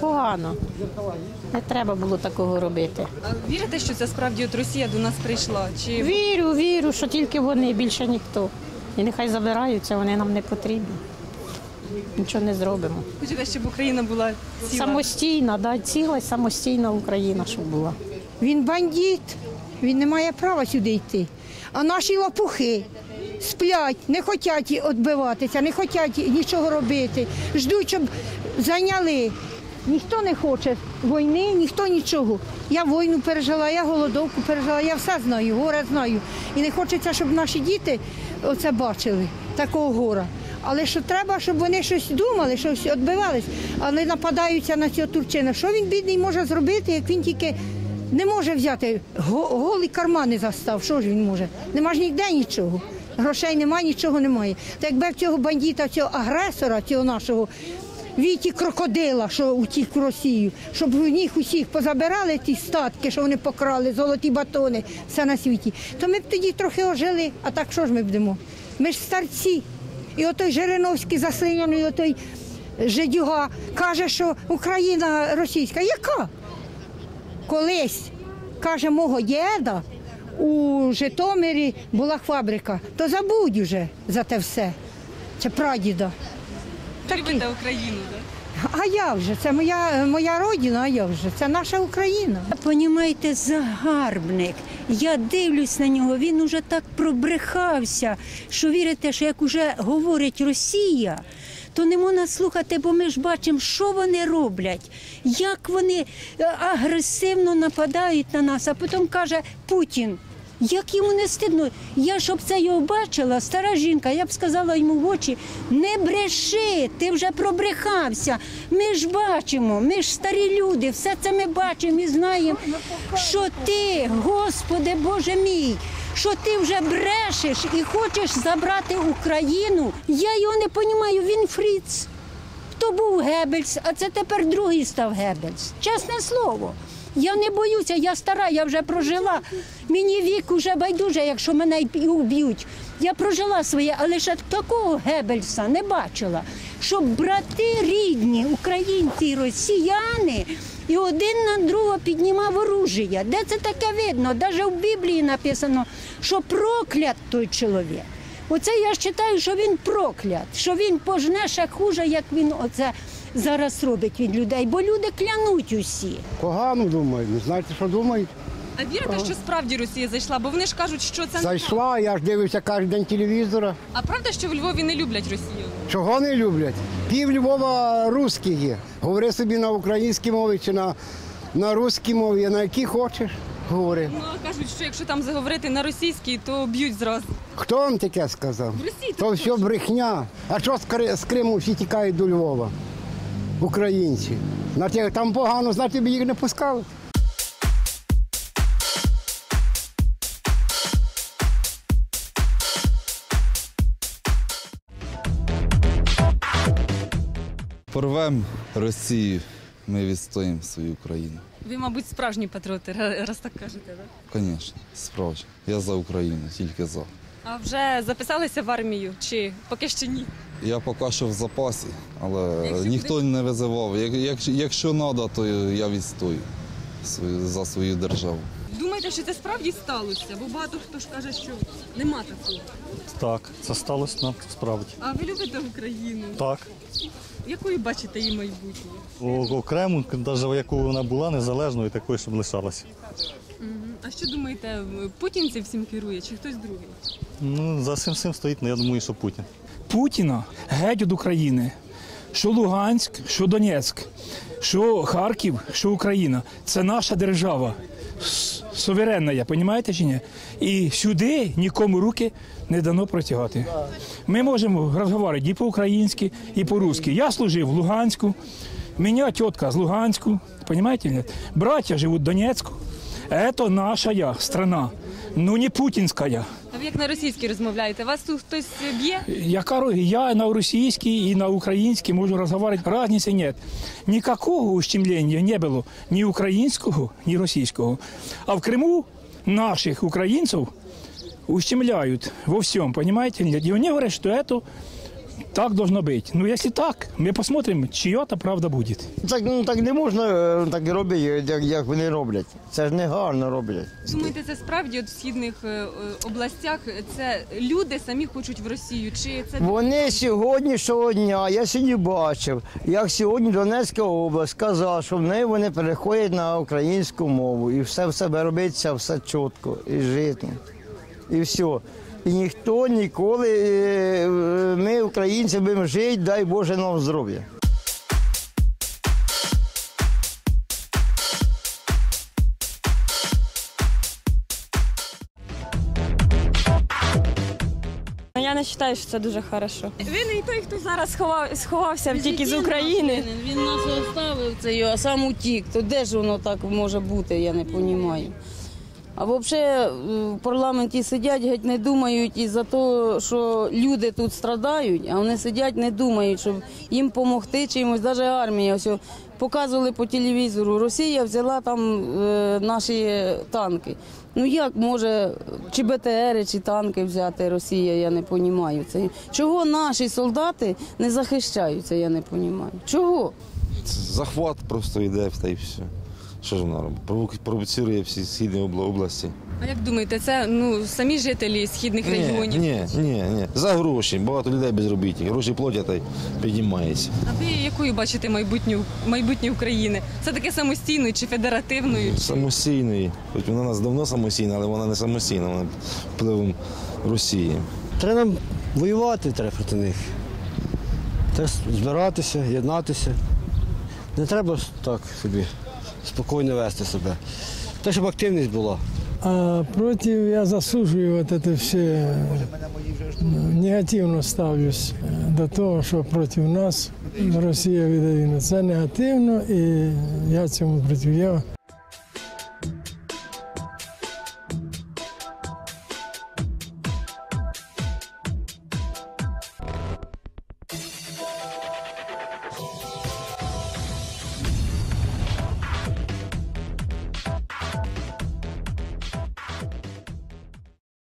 Погано. Не треба було такого робити. А вірите, що це справді от Росія до нас прийшла? Чи Вірю, вірю, що тільки вони, більше ніхто. І нехай забираються, вони нам не потрібні. Нічого не зробимо. хочете, щоб Україна була ціла? Самостійна, да, ціла самостійна Україна, щоб була. Він бандит, він не має права сюди йти. А наші лопухи сплять, не хочуть відбиватися, не хочуть нічого робити. Ждуть, щоб зайняли. Ніхто не хоче війни, ніхто нічого. Я війну пережила, я голодовку пережила, я все знаю, горе знаю. І не хочеться, щоб наші діти оце бачили, такого гора. Але що треба, щоб вони щось думали, щось відбивались, але нападаються на цього турчина. Що він бідний може зробити, як він тільки не може взяти го- голі кармани застав. Що ж він може? Нема ж ніде нічого. Грошей немає, нічого немає. Та якби в цього бандита, цього агресора, цього нашого віті крокодила, що утік в Росію, щоб у них усіх позабирали ті статки, що вони покрали, золоті батони, все на світі, то ми б тоді трохи ожили. А так що ж ми будемо? Ми ж старці. І отой Жириновський заслиняний, отой Жидюга каже, що Україна російська. Яка? колись, каже, мого діда у Житомирі була фабрика, то забудь уже за те все. Це прадіда. Любите Україну, так? А я вже, це моя, моя родина, а я вже, це наша Україна. Понімаєте, загарбник. Я дивлюсь на нього, він уже так пробрехався, що вірите, що як уже говорить Росія, то не можна слухати, бо ми ж бачимо, що вони роблять, як вони е, агресивно нападають на нас, а потім каже Путін. Як йому не стидно, я щоб це його бачила, стара жінка, я б сказала йому в очі, не бреши, ти вже пробрехався. Ми ж бачимо, ми ж старі люди, все це ми бачимо і знаємо, що ти, Господи Боже мій, що ти вже брешеш і хочеш забрати Україну. Я його не розумію, він фріц. Хто був Геббельс, а це тепер другий став Геббельс. Чесне слово. Я не боюся, я стара, я вже прожила. Мені вік уже байдуже, якщо мене і уб'ють. Я прожила своє, але ще такого Геббельса не бачила, щоб брати рідні, українці і росіяни, і один на другого піднімав оружія. Де це таке видно? Навіть в Біблії написано, що проклят той чоловік. Оце я вважаю, що він проклят, що він пожне ще хуже, як він оце зараз робить від людей, бо люди клянуть усі. Погано думаю. Не знаєте, що думають? А вірите, що справді Росія зайшла? Бо вони ж кажуть, що це не так. Зайшла, я ж дивився кожен день телевізора. А правда, що в Львові не люблять Росію? Чого не люблять? Пів Львова русських є. Говори собі на українській мові чи на, на русській мові, на якій хочеш. Говори. Ну а кажуть, що якщо там заговорити на російській, то б'ють зразу. Хто вам таке сказав? В Росії То все брехня. А що з, Кри- з Криму всі тікають до Львова? Українці. Знаєте, там погано, знаєте, б їх не пускали. Порвем Росію, ми відстоїмо свою країну. Ви, мабуть, справжні патріоти, раз так кажете, так? Звісно, справді. Я за Україну, тільки за. А вже записалися в армію чи поки ще ні? Я поки що в запасі, але Якщо ніхто не визивав. Як, як, якщо треба, то я відстою свою, за свою державу. Думаєте, що це справді сталося? Бо багато хто ж каже, що нема такого. Так, це сталося насправді. А ви любите Україну? Так. Якою бачите її майбутнє? О- Окремо, навіть яку вона була, незалежною, такою, щоб лишалася. А що думаєте, Путін цим всім керує чи хтось другий? Ну, за цим всім стоїть, ну, я думаю, що Путін. Путіна геть від України. Що Луганськ, що Донецьк, що Харків, що Україна. Це наша держава. Суверенна, я, розумієте чи ні? І сюди нікому руки не дано протягати. Ми можемо розговорити і по-українськи, і по-русски. Я служив в Луганську, мене тітка з Луганську, розумієте? ні? Браття живуть в Донецьку. Це наша я, страна, ну не путінська. А ви як на російській розмовляєте? Вас тут хтось б'є? Яка я на російській і на українській можу розмовляти, разниці нет. Никакого ущемлення не було ні українського, ні російського. А в Криму наших українців ущемляють во всьому, понимаете? И они говорят, что это Так должно бути. Ну, якщо так, ми посмотримо, чия та правда буде. Так, ну, так не можна е, так робити, як, як вони роблять. Це ж не гарно роблять. Думаєте, це справді от в східних е, е, областях це люди самі хочуть в Росію? Чи це Вони сьогоднішнього дня, я сьогодні бачив, як сьогодні Донецька область сказав, що в неї вони переходять на українську мову. І все в себе робиться, все чітко і житно. І все. І ніхто ніколи, е, українці, будемо жити, дай Боже нам здоров'я. Ну, Я не вважаю, що це дуже хорошо. ви не той, хто Зараз сховав, сховався тільки з України. Він нас оставив цей, а сам утік. То де ж воно так може бути, я не розумію. А взагалі в парламенті сидять, геть не думають і за те, що люди тут страдають, а вони сидять, не думають, щоб їм допомогти чимось, навіть армія. Ось показували по телевізору, Росія взяла там е, наші танки. Ну як може чи БТРи, чи танки взяти Росія, я не розумію. Це чого наші солдати не захищаються, я не розумію. Чого? Захват просто йде та й все. Що ж вона робить? Провоцірує всі східні області. А як думаєте, це ну самі жителі східних Ні, регіонів? ні, ні, ні. За гроші. Багато людей безробітні. Гроші платять та й піднімається. А ви якою бачите майбутню майбутнє України? Це таке самостійною чи федеративною? Самостійної. Хоч вона у нас давно самостійна, але вона не самостійна, вона впливом Росії. Треба нам воювати треба проти них. Треба збиратися, єднатися. Не треба так собі спокійно вести себе. Те, щоб активність була. А проти я засуджую вот це все, негативно ставлюсь до того, що проти нас Росія віддає. Це негативно і я цьому проти. Я